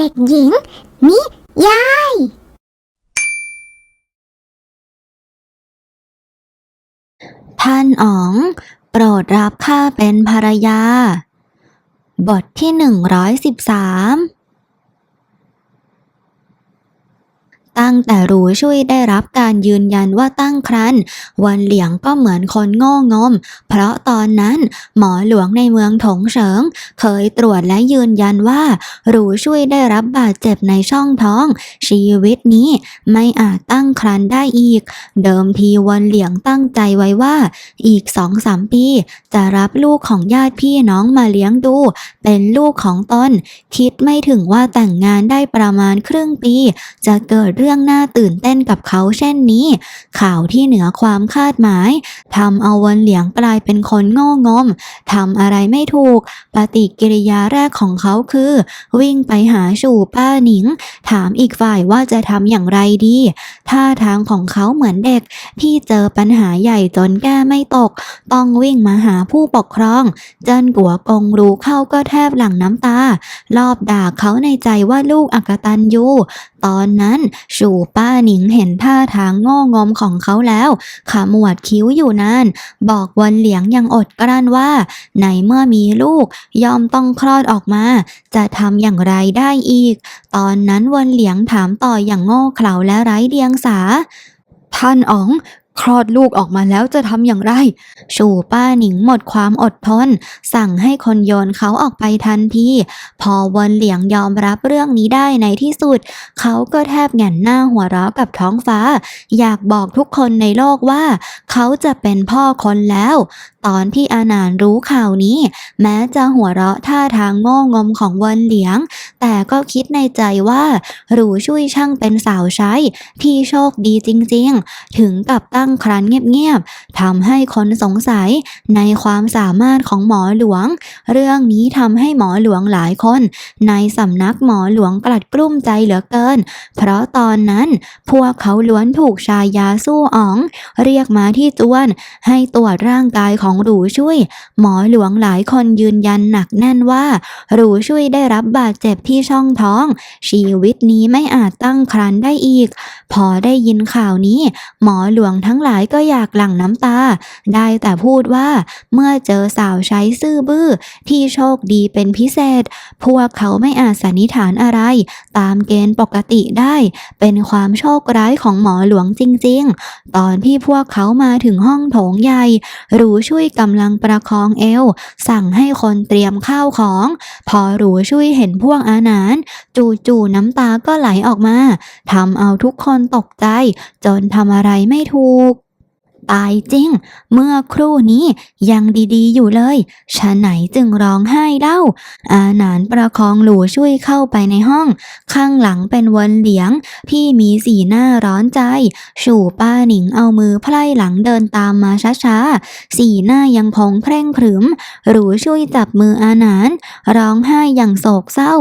เด็กหญิง นิยาย ท่านอ๋อง โปรดรับข้าเป็นภรรยา บทที่หนึ่งร้อยสิบสาม ตั้งแต่รู้ช่วยได้รับการยืนยันว่าตั้งครรภ์วันเหลียงก็เหมือนคนโง่งม เพราะตอนนั้นหมอหลวงในเมืองถงเฉิง เคยตรวจและยืนยันว่า รู้ช่วยได้รับบาดเจ็บในช่องท้อง ชีวิตนี้ไม่อาจตั้งครรภ์ได้อีก เดิมทีวันเหลียงตั้งใจไว้ว่า อีกสองสามปี จะรับลูกของญาติพี่น้องมาเลี้ยงดู เป็นลูกของตนคิดไม่ถึงว่าแต่งงานได้ประมาณครึ่งปี จะเกิดเรื่องื่องน่าตื่นเต้นกับเขาเช่นนี้ ข่าวที่เหนือความคาดหมายทำเอาวันเหลียงกลายเป็นคนโง่งมทำอะไรไม่ถูก ปฏิกิริยาแรกของเขาคือ วิ่งไปหาสู่ป้าหนิง ถามอีกฝ่ายว่าจะทำอย่างไรดี ท่าทางของเขาเหมือนเด็ก ที่เจอปัญหาใหญ่จนแก้ไม่ตก ต้องวิ่งมาหาผู้ปกครองเจิ้นกัวกงรู้เข้าก็แทบหลั่งน้ำตา รอบด่าเขาในใจว่าลูกอักตันยูตอนนั้นจูป้าหนิงเห็นท่าทางง่งมของเขาแล้วขมวดคิ้วอยู่นานบอกวันเหลียงยังอดกลั้นว่า ในเมื่อมีลูกยอมต้องคลอดออกมา จะทำอย่างไรได้อีก ตอนนั้นวันเหลียงถามต่ออย่างโง่เขลาและไร้เดียงสาท่านอ๋อง คลอดลูกออกมาแล้วจะทำอย่างไร ชูป้าหนิงหมดความอดทน สั่งให้คนโยนเขาออกไปทันที พอวนเหลียงยอมรับเรื่องนี้ได้ในที่สุด เขาก็แทบแหง่นหน้าหัวเราะกับท้องฟ้า อยากบอกทุกคนในโลกว่า เขาจะเป็นพ่อคนแล้วตอนที่อาหนานรู้ข่าวนี้ แม้จะหัวเราะท่าทางโง่งมของวันเหลียง แต่ก็คิดในใจว่า หรูช่วยช่างเป็นสาวใช้ ที่โชคดีจริงๆ ถึงกับตั้งครันเงียบๆทำให้คนสงสัยในความสามารถของหมอหลวง เรื่องนี้ทำให้หมอหลวงหลายคน ในสำนักหมอหลวงกลัดกลุ้มใจเหลือเกิน เพราะตอนนั้นพวกเขาล้วนถูกชายาสู้อ๋อง เรียกมาที่จวนให้ตรวจร่างกายของหรูช่วย หมอหลวงหลายคนยืนยันหนักแน่นว่า หรูช่วยได้รับบาดเจ็บที่ช่องท้อง ชีวิตนี้ไม่อาจตั้งครรภ์ได้อีก พอได้ยินข่าวนี้ หมอหลวงทั้งหลายก็อยากหลั่งน้ำตา ได้แต่พูดว่าเมื่อเจอสาวใช้ซื่อบื้อ ที่โชคดีเป็นพิเศษ พวกเขาไม่อาจสันนิษฐานอะไร ตามเกณฑ์ปกติได้ เป็นความโชคร้ายของหมอหลวงจริง ๆ ตอนที่พวกเขามาถึงห้องโถงใหญ่ รู้ช่วยกำลังประคองเอว สั่งให้คนเตรียมข้าวของ พอรู้ช่วยเห็นพวกอาหนานจู่ๆน้ำตาก็ไหลออกมาทำเอาทุกคนตกใจ จนทำอะไรไม่ถูก ตายจริง เมื่อครู่นี้ยังดีๆอยู่เลยฉะไหนจึงร้องไห้เล่า อาหนานประคองหลูช่วยเข้าไปในห้อง ข้างหลังเป็นวนเหลียงที่มีสีหน้าร้อนใจสู่ป้าหนิงเอามือไพล่หลังเดินตามมาช้าๆ สีหน้ายังพองเคร่งขรึมหรูช่วยจับมืออาหนาน ร้องไห้อย่างโศกเศร้า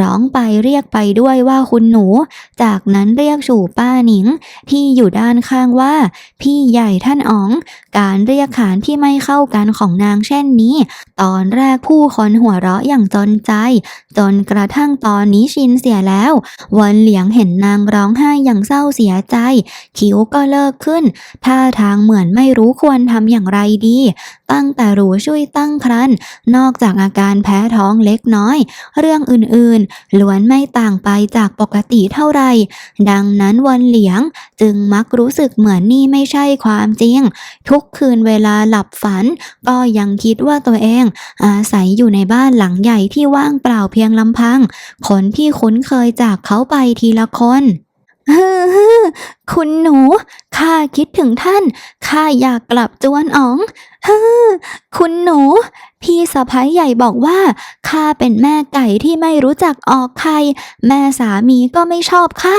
ร้องไปเรียกไปด้วยว่าคุณหนู จากนั้นเรียกสู่ป้าหนิง ที่อยู่ด้านข้างว่า พี่ใหญ่ท่านอ๋อง การเรียกขานที่ไม่เข้ากันของนางเช่นนี้ ตอนแรกผู้คนหัวเราะอย่างจนใจ จนกระทั่งตอนนี้ชินเสียแล้ว วันเหลียงเห็นนางร้องไห้อย่างเศร้าเสียใจ คิ้วก็เลิกขึ้น ท่าทางเหมือนไม่รู้ควรทำอย่างไรดี ตั้งแต่รู้ช่วยตั้งครันนอกจากอาการแพ้ท้องเล็กน้อย เรื่องอื่นๆ ล้วนไม่ต่างไปจากปกติเท่าไหร่ดังนั้นวันเหลียงจึงมักรู้สึกเหมือนนี่ไม่ใช่ความจริง ทุกคืนเวลาหลับฝัน ก็ยังคิดว่าตัวเอง อาศัยอยู่ในบ้านหลังใหญ่ที่ว่างเปล่าเพียงลำพัง คนที่คุ้นเคยจากเขาไปทีละคน ฮือฮือคุณหนู ข้าคิดถึงท่าน ข้าอยากกลับจวนอ๋องฮือคุณหนู พี่สะพ้ายใหญ่บอกว่า ข้าเป็นแม่ไก่ที่ไม่รู้จักออกใครแม่สามีก็ไม่ชอบข้า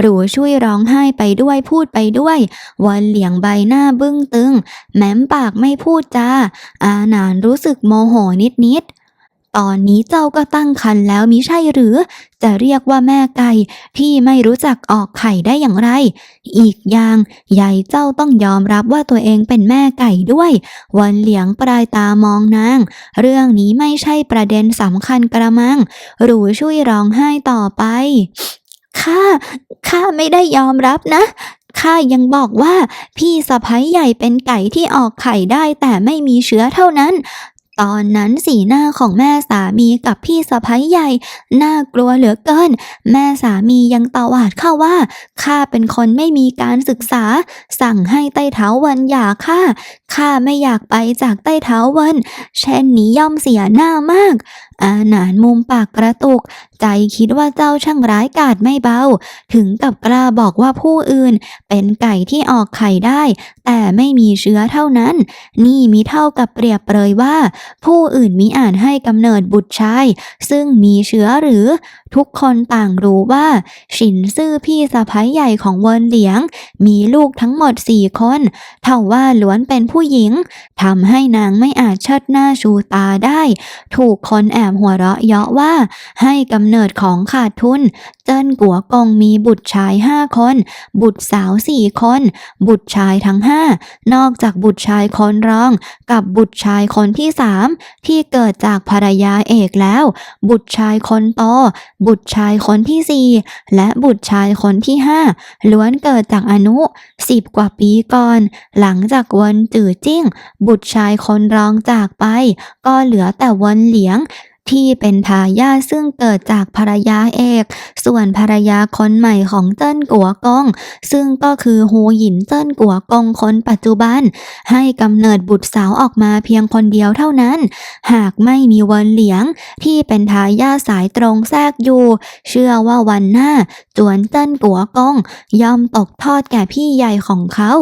หรูช่วยร้องไห้ไปด้วยพูดไปด้วย วันเหลียงใบหน้าบึ้งตึง แม้มปากไม่พูดจา อานานรู้สึกโมโหนิดๆ ตอนนี้เจ้าก็ตั้งครรภ์แล้วมิใช่หรือ จะเรียกว่าแม่ไก่ที่ไม่รู้จักออกไข่ได้อย่างไร อีกอย่างใหญ่เจ้าต้องยอมรับว่าตัวเองเป็นแม่ไก่ด้วย วันเหลียงปลายตามองนาง เรื่องนี้ไม่ใช่ประเด็นสำคัญกระมัง หรูช่วยร้องไห้ต่อไปข้าข้าไม่ได้ยอมรับนะข้ายังบอกว่าพี่สะพ้ยใหญ่เป็นไก่ที่ออกไข่ได้แต่ไม่มีเชื้อเท่านั้น ตอนนั้นสีหน้าของแม่สามีกับพี่สะพ้ยใหญ่ น่ากลัวเหลือเกิน แม่สามียังตวาดเข้าว่าข้าเป็นคนไม่มีการศึกษา สั่งให้ใต้เท้าวันอย่าข้าข้าไม่อยากไปจากใต้เท้าวัน เช่นนี้ย่อมเสียหน้ามาก อาหนานมุมปากกระตุก ใจคิดว่าเจ้าช่างร้ายกาจไม่เบา ถึงกับกล้าบอกว่าผู้อื่น เป็นไก่ที่ออกไข่ได้ แต่ไม่มีเชื้อเท่านั้น นี่มีเท่ากับเปรียบเปรยว่า ผู้อื่นมิอาจให้กำเนิดบุตรชาย ซึ่งมีเชื้อหรือ ทุกคนต่างรู้ว่า ฉินซื่อพี่สะพ้ายใหญ่ของเวินเหลียง มีลูกทั้งหมดสี่คนเท่าว่าล้วนเป็นผู้หญิงทำให้นางไม่อาจเชิดหน้าชูตาได้ ถูกคนแอบหัวเราะเยาะว่า ให้กำเนิดของขาดทุน จิ้นกัวกงมีบุตรชายห้าคน บุตรสาวสี่คน บุตรชายทั้งห้านอกจากบุตรชายคนรอง กับบุตรชายคนที่สามที่เกิดจากภรรยาเอกแล้ว บุตรชายคนโต บุตรชายคนที่สี่และบุตรชายคนที่ห้าล้วนเกิดจากอนุสิบกว่าปีก่อน หลังจากวันจื่อจิ้ง บุตรชายคนรองจากไป ก็เหลือแต่วันเหลียง ที่เป็นทายาทซึ่งเกิดจากภรรยาเอก ส่วนภรรยาคนใหม่ของเจิ้นกัวกง ซึ่งก็คือฮูหยินเจิ้นกัวกงคนปัจจุบัน ให้กำเนิดบุตรสาวออกมาเพียงคนเดียวเท่านั้น หากไม่มีวันเหลียงที่เป็นทายาทสายตรงแทรกอยู่ เชื่อว่าวันหน้าจวนเจิ้นกัวกงย่อมตกทอดแก่พี่ใหญ่ของเขา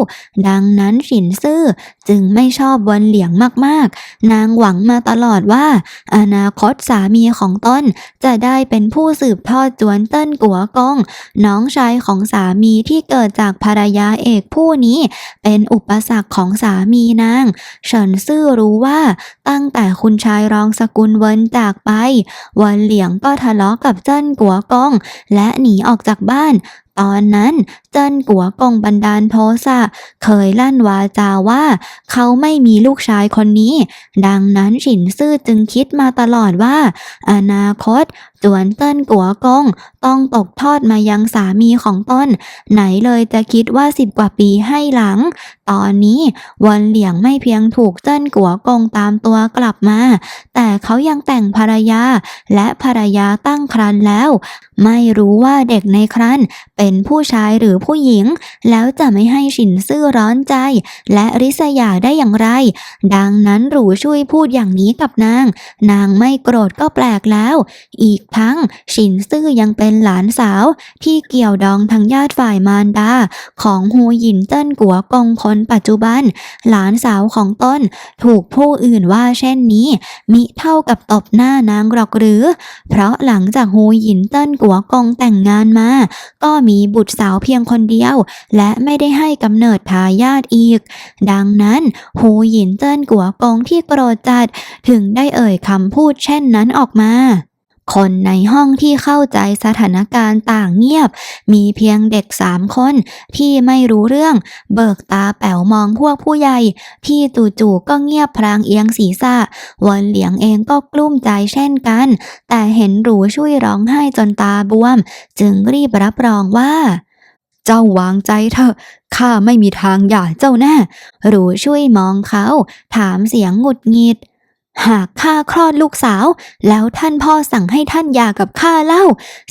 ดังนั้นฉินซื่อจึงไม่ชอบวันเหลียงมากๆ นางหวังมาตลอดว่า อนาคตสามีของตนจะได้เป็นผู้สืบทอดจวนเติ้นกัวกง น้องชายของสามีที่เกิดจากภรรยาเอกผู้นี้ เป็นอุปสรรคของสามีนางเฉินซื่อรู้ว่าตั้งแต่คุณชายรองสกุลเวินจากไป วันเหลียงก็ทะเลาะกับเจิ้นกัวกง และหนีออกจากบ้าน ตอนนั้นเจิ้นกัวกงบันดาลโทสะเคยลั่นวาจาว่า เขาไม่มีลูกชายคนนี้ ดังนั้นฉินซื่อจึงคิดมาตลอดว่า อนาคตจวนเติ้นกัวกงต้องตกทอดมายังสามีของตนไหนเลยจะคิดว่าสิบกว่าปีให้หลัง ตอนนี้วันเหลียงไม่เพียงถูกเจิ้นกัวกงตามตัวกลับมา แต่เขายังแต่งภรรยา และภรรยาตั้งครรภ์แล้ว ไม่รู้ว่าเด็กในครรภ์เป็นผู้ชายหรือผู้หญิง แล้วจะไม่ให้ฉินซื่อร้อนใจ และริษยาได้อย่างไร ดังนั้นหรูช่วยพูดอย่างนี้กับนาง นางไม่โกรธก็แปลกแล้ว อีกทั้งฉินซื่อยังเป็นหลานสาว ที่เกี่ยวดองทางญาติฝ่ายมารดา ของฮูหยินเจิ้นกัวกงคนปัจจุบัน หลานสาวของต้นถูกผู้อื่นว่าเช่นนี้ มิเท่ากับตบหน้านางหรอกหรือ เพราะหลังจากฮูหยินเจิ้นกัวกงแต่งงานมา ก็มีบุตรสาวเพียงคนเดียว และไม่ได้ให้กำเนิดทายาทอีก ดังนั้นฮูหยินเจิ้นกัวกงที่โกรธจัด ถึงได้เอ่ยคำพูดเช่นนั้นออกมา คนในห้องที่เข้าใจสถานการณ์ต่างเงียบ มีเพียงเด็กสามคนที่ไม่รู้เรื่อง เบิกตาแป๋วมองพวกผู้ใหญ่ ที่จู่ๆก็เงียบพลางเอียงศีรษะวันเหลียงเองก็กลุ้มใจเช่นกัน แต่เห็นหรูช่วยร้องไห้จนตาบวม จึงรีบรับรองว่า เจ้าวางใจเถอะข้าไม่มีทางหย่าเจ้าแน่หรูช่วยมองเขา ถามเสียงหงุดหงิด หากข้าคลอดลูกสาว แล้วท่านพ่อสั่งให้ท่านหย่ากับข้าเล่า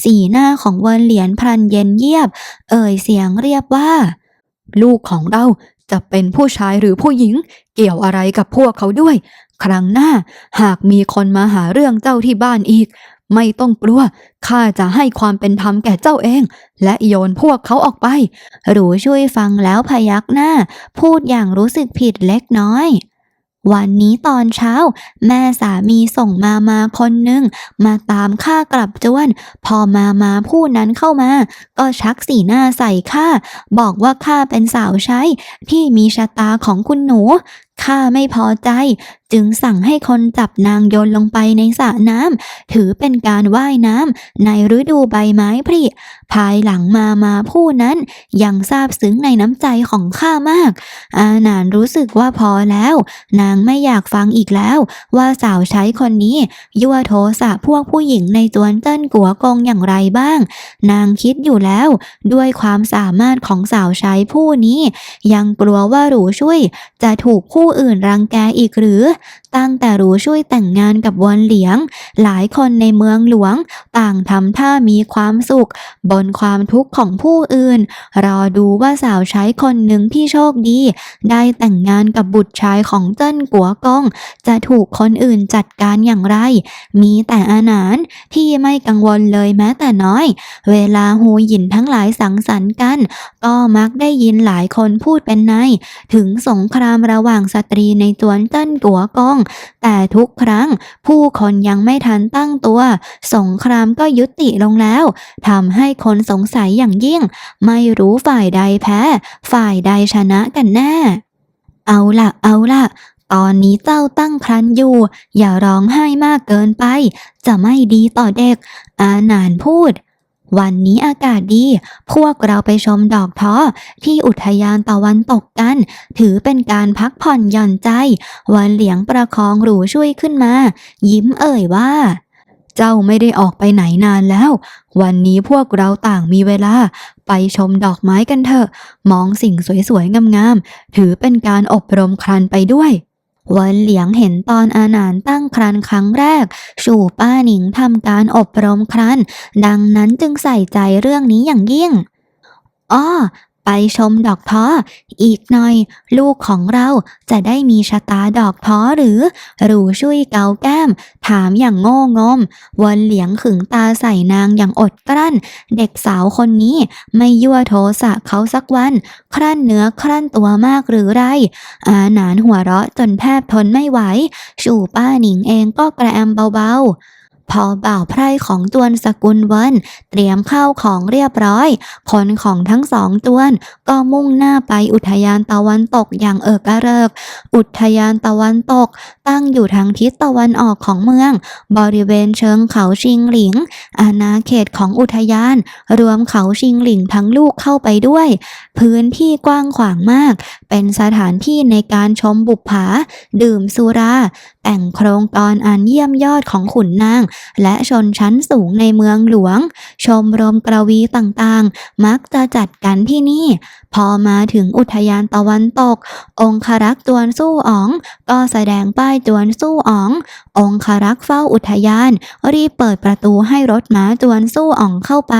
สีหน้าของเวินเหลียนพลันเย็นเยียบ เอ่ยเสียงเรียบว่า ลูกของเราจะเป็นผู้ชายหรือผู้หญิง เกี่ยวอะไรกับพวกเขาด้วย ครั้งหน้า หากมีคนมาหาเรื่องเจ้าที่บ้านอีก ไม่ต้องกลัวข้าจะให้ความเป็นธรรมแก่เจ้าเอง และโยนพวกเขาออกไป หรูช่วยฟังแล้วพยักหน้า พูดอย่างรู้สึกผิดเล็กน้อย วันนี้ตอนเช้า แม่สามีส่งมามาคนหนึ่งมาตามข้ากลับจวน พอมามาผู้นั้นเข้ามา ก็ชักสีหน้าใส่ข้าบอกว่าข้าเป็นสาวใช้ที่มีชะตาของคุณหนู ข้าไม่พอใจ จึงสั่งให้คนจับนางโยนลงไปในสระน้ำถือเป็นการว่ายน้ำในฤดูใบไม้ผลิภายหลังมามาผู้นั้นยังซาบซึ้งในน้ำใจของข้ามาก อาหนานรู้สึกว่าพอแล้ว นางไม่อยากฟังอีกแล้ว ว่าสาวใช้คนนี้ยั่วโทสะพวกผู้หญิงในจวนเจิ้นกัวกงอย่างไรบ้าง นางคิดอยู่แล้ว ด้วยความสามารถของสาวใช้ผู้นี้ ยังกลัวว่าหรูช่วยจะถูกผู้อื่นรังแกอีกหรือ ตั้งแต่รู้ช่วยแต่งงานกับวนเหลียง หลายคนในเมืองหลวง ต่างทำท่ามีความสุข บนความทุกข์ของผู้อื่น รอดูว่าสาวใช้คนหนึ่งที่โชคดี ได้แต่งงานกับบุตรชายของเจิ้นกัวกง จะถูกคนอื่นจัดการอย่างไร มีแต่อาหนานที่ไม่กังวลเลยแม้แต่น้อย เวลาหูหยินทั้งหลายสังสรรค์กัน ก็มักได้ยินหลายคนพูดเป็นใน ถึงสงครามระหว่างสตรีในจวนเจิ้นกัวกง แต่ทุกครั้งผู้คนยังไม่ทันตั้งตัว สงครามก็ยุติลงแล้วทำให้คนสงสัยอย่างยิ่ง ไม่รู้ฝ่ายใดแพ้ ฝ่ายใดชนะกันแน่ เอาล่ะเอาล่ะตอนนี้เจ้าตั้งครรภ์อยู่ อย่าร้องไห้มากเกินไป จะไม่ดีต่อเด็ก อาหนานพูด วันนี้อากาศดี พวกเราไปชมดอกท้อที่อุทยานตะวันตกกัน ถือเป็นการพักผ่อนหย่อนใจ วันเหลียงประคองหรูช่วยขึ้นมา ยิ้มเอ่ยว่า เจ้าไม่ได้ออกไปไหนนานแล้ว วันนี้พวกเราต่างมีเวลา ไปชมดอกไม้กันเถอะ มองสิ่งสวยๆงามๆ ถือเป็นการอบรมครันไปด้วย วันเหลียงเห็นตอนอาหนานตั้งครันครั้งแรก สู่ป้าหนิงทำการอบรมครัน ดังนั้นจึงใส่ใจเรื่องนี้อย่างยิ่ง อ้อ ไปชมดอกท้ออีกหน่อย ลูกของเราจะได้มีชะตาดอกท้อหรือ หรูช่วยเกาแก้ม ถามอย่างโง่งม วนเหลียงขึงตาใส่นางอย่างอดกลั้น เด็กสาวคนนี้ไม่ยั่วโทสะเขาสักวัน ครั่นเนื้อครั่นตัวมากหรือไร อาหนานหัวเราะจนแทบทนไม่ไหว สู่ป้าหนิงเองก็กระแอมเบาๆ พอบ่าวไพร่ของตวนสกุลเวินเตรียมข้าวของเรียบร้อย คนของทั้งสองตวน ก็มุ่งหน้าไปอุทยานตะวันตกอย่างเอิกระเริก อุทยานตะวันตก ตั้งอยู่ทางทิศตะวันออกของเมือง บริเวณเชิงเขาชิงหลิง อาณาเขตของอุทยาน รวมเขาชิงหลิงทั้งลูกเข้าไปด้วย พื้นที่กว้างขวางมาก เป็นสถานที่ในการชมบุปผา ดื่มสุรา แต่งโครงการอันเยี่ยมยอดของขุนนางและชนชั้นสูงในเมืองหลวง ชมรมกระวีต่างๆ มักจะจัดกันที่นี่ พอมาถึงอุทยานตะวันตก องครักษ์จวนสู้อ๋อง ก็แสดงป้ายจวนสู้อ๋อง องครักษ์เฝ้าอุทยาน รีบเปิดประตูให้รถม้าจวนสู้อ๋องเข้าไป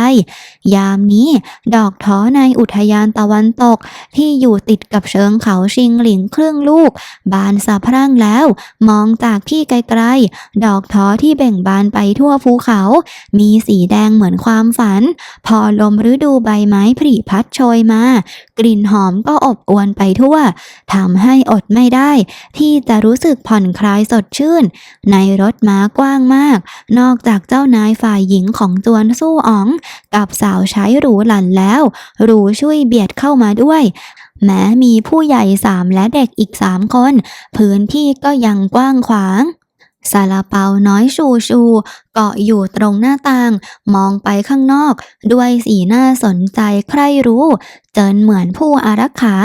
ยามนี้ดอกท้อในอุทยานตะวันตกที่อยู่ติดกับเชิงเขาชิงหลิงครึ่งลูก บานสะพรั่งแล้ว มองจากที่ไกลๆ ดอกท้อที่เบ่งบานไปทั่วภูเขา มีสีแดงเหมือนความฝัน พอลมฤดูใบไม้ผลิพัดโชยมา กลิ่นหอมก็อบอวนไปทั่วทำให้อดไม่ได้ ที่จะรู้สึกผ่อนคลายสดชื่น ในรถม้ากว้างมาก นอกจากเจ้านายฝ่ายหญิงของจวนสู้อ๋อง กับสาวใช้หรูหลันแล้วหรูช่วยเบียดเข้ามาด้วยแม้มีผู้ใหญ่สามและเด็กอีกสามคน พื้นที่ก็ยังกว้างขวาง ซาลาเปาน้อยชูชู เกาะอยู่ตรงหน้าต่าง มองไปข้างนอก ด้วยสีหน้าสนใจใครรู้ เจินเหมือนผู้อารักขา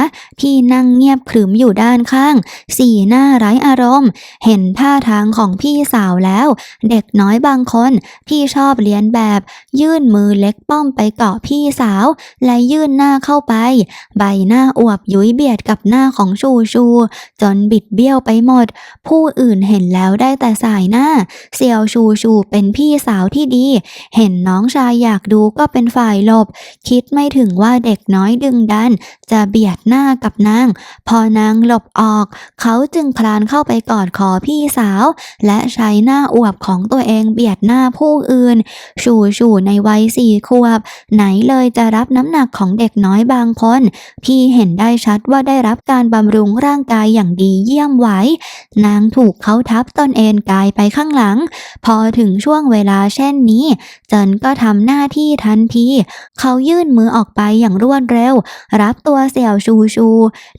ที่นั่งเงียบขรึมอยู่ด้านข้าง สีหน้าไร้อารมณ์ เห็นท่าทางของพี่สาวแล้ว เด็กน้อยบางคนที่ชอบเลียนแบบ ยื่นมือเล็กป้อมไปเกาะพี่สาว และยื่นหน้าเข้าไป ใบหน้าอวบยุ้ยเบียดกับหน้าของชูชู จนบิดเบี้ยวไปหมด ผู้อื่นเห็นแล้วได้แต่สายหน้าเสี่ยวชูชูเป็น็นพี่สาวที่ดี เห็นน้องชายอยากดูก็เป็นฝ่ายหลบ คิดไม่ถึงว่าเด็กน้อยดึงดัน จะเบียดหน้ากับนาง พอนางหลบออก เขาจึงคลานเข้าไปกอดคอพี่สาว และใช้หน้าอวบของตัวเองเบียดหน้าผู้อื่น ชูชูในวัยสี่ขวบ ไหนเลยจะรับน้ำหนักของเด็กน้อยบางคนพี่เห็นได้ชัดว่าได้รับการบำรุงร่างกายอย่างดีเยี่ยมไหว นางถูกเขาทับตนเอนกายไปข้างหลัง พอถึงช่วงช่วงเวลาเช่นนี้ เจินก็ทำหน้าที่ทันที เขายื่นมือออกไปอย่างรวดเร็ว รับตัวเสี่ยวชูชู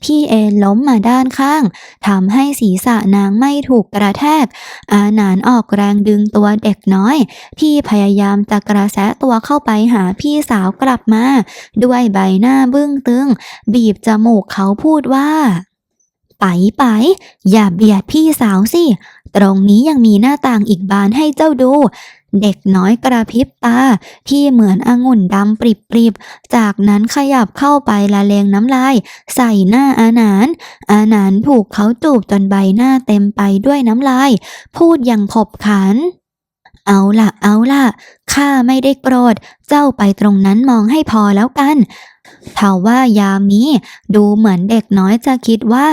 ที่เอนล้มมาด้านข้างทำให้ศีรษะนางไม่ถูกกระแทก อาหนานออกแรงดึงตัวเด็กน้อย ที่พยายามจะกระแสตัวเข้าไปหาพี่สาวกลับมา ด้วยใบหน้าบึ้งตึง บีบจมูกเขาพูดว่าไปไปอย่าเบียดพี่สาวสิ ตรงนี้ยังมีหน้าต่างอีกบานให้เจ้าดู เด็กน้อยกระพริบตา ที่เหมือนองุ่นดำปริบๆ จากนั้นขยับเข้าไปละเลงน้ำลาย ใส่หน้าอาหนาน อาหนานถูกเขาจูบจนใบหน้าเต็มไปด้วยน้ำลาย พูดอย่างขบขันเอาล่ะเอาล่ะข้าไม่ได้โกรธ เจ้าไปตรงนั้นมองให้พอแล้วกัน ทว่ายามนี้ดูเหมือนเด็กน้อยจะคิดว่า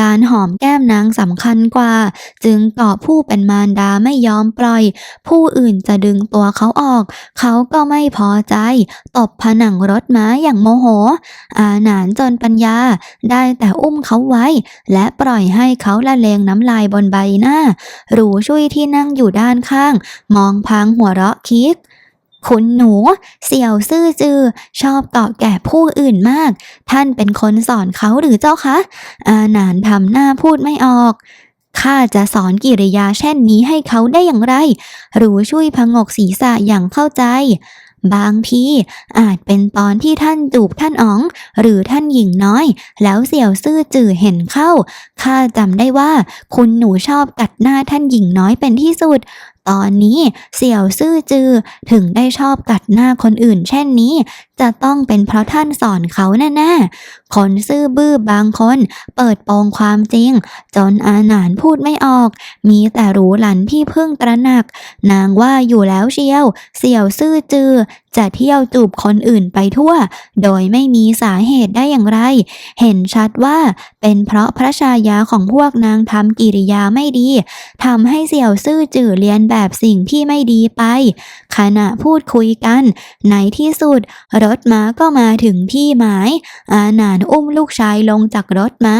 การหอมแก้มนางสำคัญกว่า จึงเกาะผู้เป็นมารดาไม่ยอมปล่อย ผู้อื่นจะดึงตัวเขาออก เขาก็ไม่พอใจ ตบผนังรถม้าอย่างโมโห อาหนานจนปัญญาได้แต่อุ้มเขาไว้ และปล่อยให้เขาละเลงน้ำลายบนใบหน้า หรูช่วยที่นั่งอยู่ด้านข้าง มองพางหัวเราะคิก คุณหนูเสี่ยวซื่อจือ ชอบเกาะแก่ผู้อื่นมาก ท่านเป็นคนสอนเขาหรือเจ้าคะ อาหนานทำหน้าพูดไม่ออกข้าจะสอนกิริยาเช่นนี้ให้เขาได้อย่างไร หรูช่วยพงกศีรษะอย่างเข้าใจ บางทีอาจเป็นตอนที่ท่านจูบท่านอ๋อง หรือท่านหญิงน้อย แล้วเสี่ยวซื่อจื่อเห็นเข้าข้าจำได้ว่า คุณหนูชอบกัดหน้าท่านหญิงน้อยเป็นที่สุด ตอนนี้เสี่ยวซื่อจือถึงได้ชอบกัดหน้าคนอื่น เช่นนี้ จะต้องเป็นเพราะท่านสอนเขาแน่ๆคนซื่อบื้อบางคน เปิดโปงความจริง จนอาหนานพูดไม่ออก มีแต่รู้หลันที่พึ่งตระหนัก นางว่าอยู่แล้วเชียว เสี่ยวซื่อจือ จะเที่ยวจูบคนอื่นไปทั่ว โดยไม่มีสาเหตุได้อย่างไร เห็นชัดว่าเป็นเพราะพระชายาของพวกนางทำกิริยาไม่ดีทำให้เสี่ยวซื่อจื่อเรียนแบบสิ่งที่ไม่ดีไป ขณะพูดคุยกัน ในที่สุด รถม้าก็มาถึงที่หมาย อาหนานอุ้มลูกชายลงจากรถม้า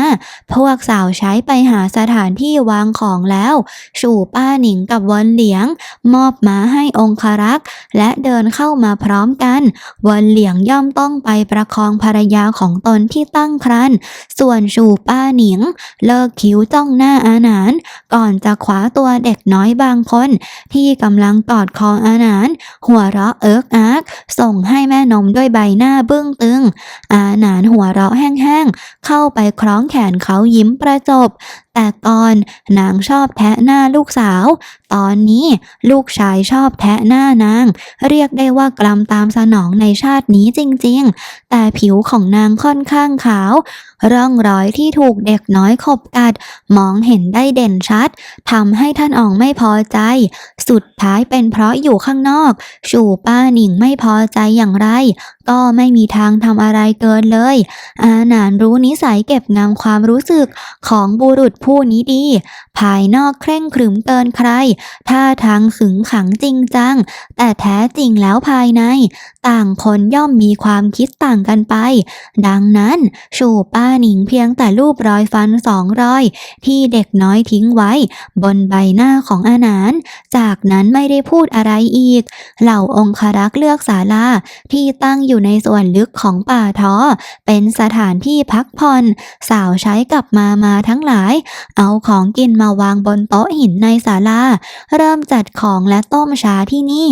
พวกสาวใช้ไปหาสถานที่วางของแล้ว สู่ป้าหนิงกับวนเหลียง มอบม้าให้องครักษ์และเดินเข้ามาพร้อมกันวนเหลียงย่อมต้องไปประคองภรรยาของตนที่ตั้งครรภ์ส่วนสู่ป้าหนิง เลิกคิ้วจ้องหน้าอาหนาน ก่อนจะคว้าตัวเด็กน้อยบางคน ที่กำลังกอดคออาหนาน หัวเราะเอิกอักส่งให้แม่นมด้วยใบหน้าบึ้งตึง อาหนานหัวเราะแห้งๆเข้าไปคล้องแขนเขายิ้มประจบ แต่ก่อนนางชอบแทะหน้าลูกสาว ตอนนี้ลูกชายชอบแทะหน้านาง เรียกได้ว่ากรำตามสนองในชาตินี้จริงๆ แต่ผิวของนางค่อนข้างขาว ร่องรอยที่ถูกเด็กน้อยขบกัด มองเห็นได้เด่นชัดทำให้ท่านอองไม่พอใจ สุดท้ายเป็นเพราะอยู่ข้างนอก ชูป้าหนิงไม่พอใจอย่างไร ก็ไม่มีทางทำอะไรเกินเลย อาหนานรู้นิสัยเก็บงำความรู้สึกของบุรุษผู้นี้ดี ภายนอกเคร่งขรึมเกินใคร ท่าทางขึงขังจริงจัง แต่แท้จริงแล้วภายใน ต่างคนย่อมมีความคิดต่างกันไป ดังนั้นชูป้าหนิงเพียงแต่รูปรอยฟันสองรอย ที่เด็กน้อยทิ้งไว้ บนใบหน้าของอาหนาน จากนั้นไม่ได้พูดอะไรอีก เหล่าองครักษ์เลือกศาลาที่ตั้งอยู่ในส่วนลึกของป่าท้อ เป็นสถานที่พักผ่อน สาวใช้กลับมามาทั้งหลาย เอาของกินมาวางบนโต๊ะหินในศาลาเริ่มจัดของและต้มชาที่นี่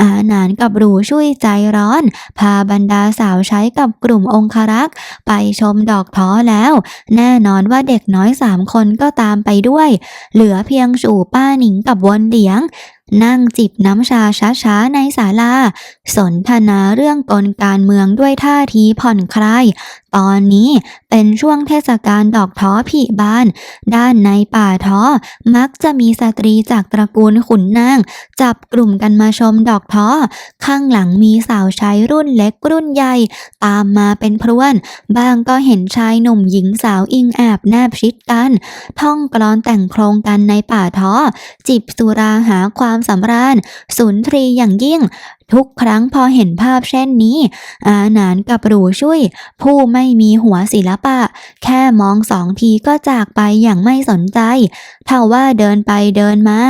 อาหนานกับรูช่วยใจร้อน พาบรรดาสาวใช้กับกลุ่มองครักษ์ไปชมดอกท้อแล้ว แน่นอนว่าเด็กน้อยสามคนก็ตามไปด้วย เหลือเพียงสู่ป้าหนิงกับวนเหลียง นั่งจิบน้ำชาช้าๆในศาลา สนทนาเรื่องกลการเมืองด้วยท่าทีผ่อนคลาย ตอนนี้เป็นช่วงเทศกาลดอกท้อผีบาน ด้านในป่าท้อมักจะมีสตรีจากตระกูลขุนนาง จับกลุ่มกันมาชมดอกท้อ ข้างหลังมีสาวใช้รุ่นเล็กรุ่นใหญ่ ตามมาเป็นพรวน บางก็เห็นชายหนุ่มหญิงสาวอิงแอบแนบชิดกัน ท่องกลอนแต่งโครงกันในป่าท้อ จิบสุราหาความความสำราญสุนทรีอย่างยิ่ง ทุกครั้งพอเห็นภาพเช่นนี้ อาหนานกับหรูช่วย ผู้ไม่มีหัวศิลปะ แค่มองสองทีก็จากไปอย่างไม่สนใจถ้าว่าเดินไปเดินมา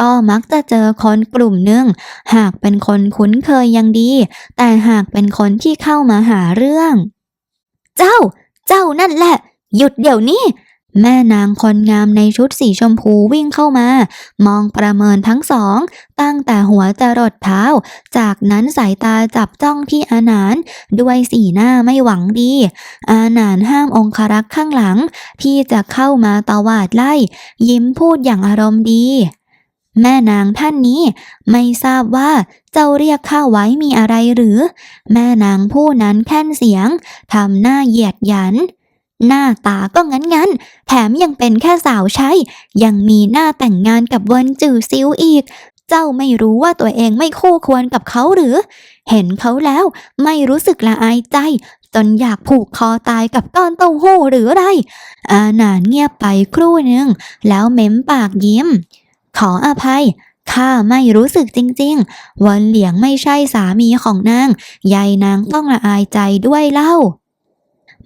ก็มักจะเจอคนกลุ่มหนึ่ง หากเป็นคนคุ้นเคยยังดี แต่หากเป็นคนที่เข้ามาหาเรื่อง เจ้า เจ้านั่นแหละ หยุดเดี๋ยวนี้ แม่นางคนงามในชุดสีชมพูวิ่งเข้ามา มองประเมินทั้งสอง ตั้งแต่หัวจรดเท้า จากนั้นสายตาจับจ้องที่อาหนาน ด้วยสีหน้าไม่หวังดี อาหนานห้ามองครักษ์ข้างหลัง ที่จะเข้ามาตวาดไล่ ยิ้มพูดอย่างอารมณ์ดี แม่นางท่านนี้ไม่ทราบว่าเจ้าเรียกข้าไว้มีอะไรหรือ แม่นางผู้นั้นแค่นเสียงทำหน้าเหยียดหยัน หน้าตาก็งั้นงั้นแถมยังเป็นแค่สาวใช้ ยังมีหน้าแต่งงานกับเวนจือซิวอีก เจ้าไม่รู้ว่าตัวเองไม่คู่ควรกับเขาหรือ เห็นเขาแล้วไม่รู้สึกละอายใจ จนอยากผูกคอตายกับก้อนเต้าหู้หรืออะไร อาหนานเงียบไปครู่หนึ่งแล้วเม้มปากยิ้ม ขออภัยข้าไม่รู้สึกจริงๆ วันเหลียงไม่ใช่สามีของนาง ยายนางต้องละอายใจด้วยเล่า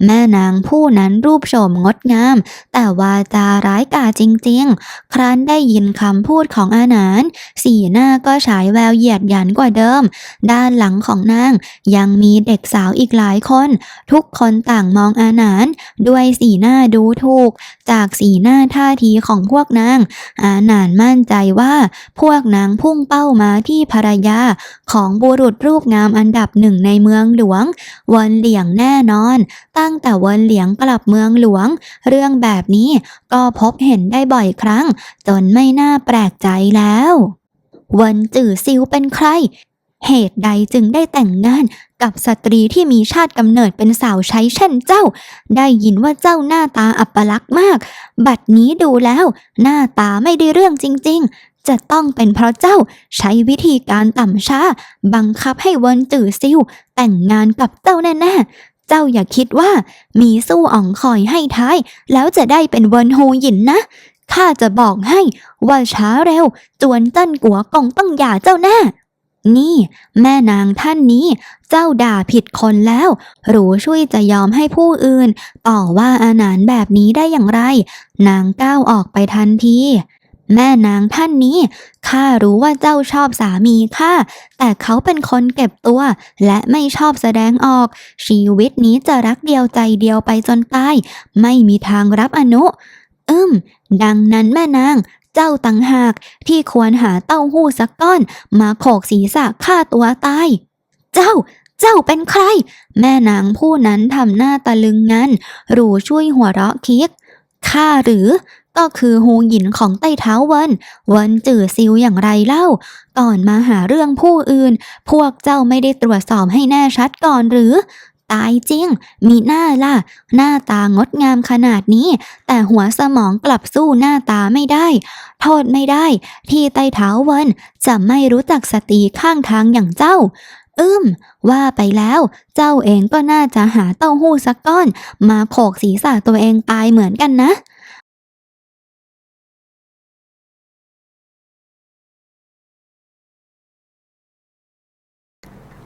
แม่นางผู้นั้นรูปโฉมงดงาม แต่วาจาร้ายกาจจริงๆ ครั้นได้ยินคำพูดของอาหนานสีหน้าก็ฉายแววเหยียดหยันกว่าเดิม ด้านหลังของนางยังมีเด็กสาวอีกหลายคน ทุกคนต่างมองอาหนานด้วยสีหน้าดูถูก จากสีหน้าท่าทีของพวกนาง อาหนานมั่นใจว่า พวกนางพุ่งเป้ามาที่ภรรยาของบุรุษรูปงามอันดับหนึ่งในเมืองหลวง วันเหลี่ยงแน่นอนตงแต่วนเหลียงกลับเมืองหลวง เรื่องแบบนี้ก็พบเห็นได้บ่อยครั้ง จนไม่น่าแปลกใจแล้ววนจื่อซิวเป็นใคร เหตุใดจึงได้แต่งงานกับสตรีที่มีชาติกำเนิดเป็นสาวใช้เช่นเจ้า ได้ยินว่าเจ้าหน้าตาอัปลักษณ์มาก บัดนี้ดูแล้ว หน้าตาไม่ได้เรื่องจริง ๆ จะต้องเป็นเพราะเจ้าใช้วิธีการต่ำช้า บังคับให้เวินจื่อซิวแต่งงานกับเจ้าแน่ๆ เจ้าอย่าคิดว่ามีสู้อ่องคอยให้ท้าย แล้วจะได้เป็นเวินโฮหยินนะข้าจะบอกให้ว่าช้าเร็ว จวนเต้นกัวกงต้องหย่าเจ้าแน่นี่ แม่นางท่านนี้ เจ้าด่าผิดคนแล้ว หรูช่วยจะยอมให้ผู้อื่น ต่อว่าอาหนานแบบนี้ได้อย่างไร นางก้าวออกไปทันที แม่นางท่านนี้ข้ารู้ว่าเจ้าชอบสามีข้าแต่เขาเป็นคนเก็บตัว และไม่ชอบแสดงออก ชีวิตนี้จะรักเดียวใจเดียวไปจนตาย ไม่มีทางรับอนุอึมดังนั้นแม่นาง เจ้าตังหากที่ควรหาเต้าหู้สักก้อน มาโขกศีรษะฆ่าตัวตาย เจ้าเจ้าเป็นใคร แม่นางผู้นั้นทำหน้าตะลึงงัน รูช่วยหัวเราะคิกข้าหรือ ก็คือฮูหยินของไต้เท้าเวินเวินจื่อซิวอย่างไรเล่า ก่อนมาหาเรื่องผู้อื่น พวกเจ้าไม่ได้ตรวจสอบให้แน่ชัดก่อนหรือ ตายจริง มีหน้าล่ะ หน้าตางดงามขนาดนี้ แต่หัวสมองกลับสู้หน้าตาไม่ได้ โทษไม่ได้ ที่ไต้เท้าเวินจะไม่รู้จักสตีข้างทางอย่างเจ้าอึมว่าไปแล้ว เจ้าเองก็น่าจะหาเต้าหู้สักก้อน มาโขกศีรษะตัวเองตายเหมือนกันนะ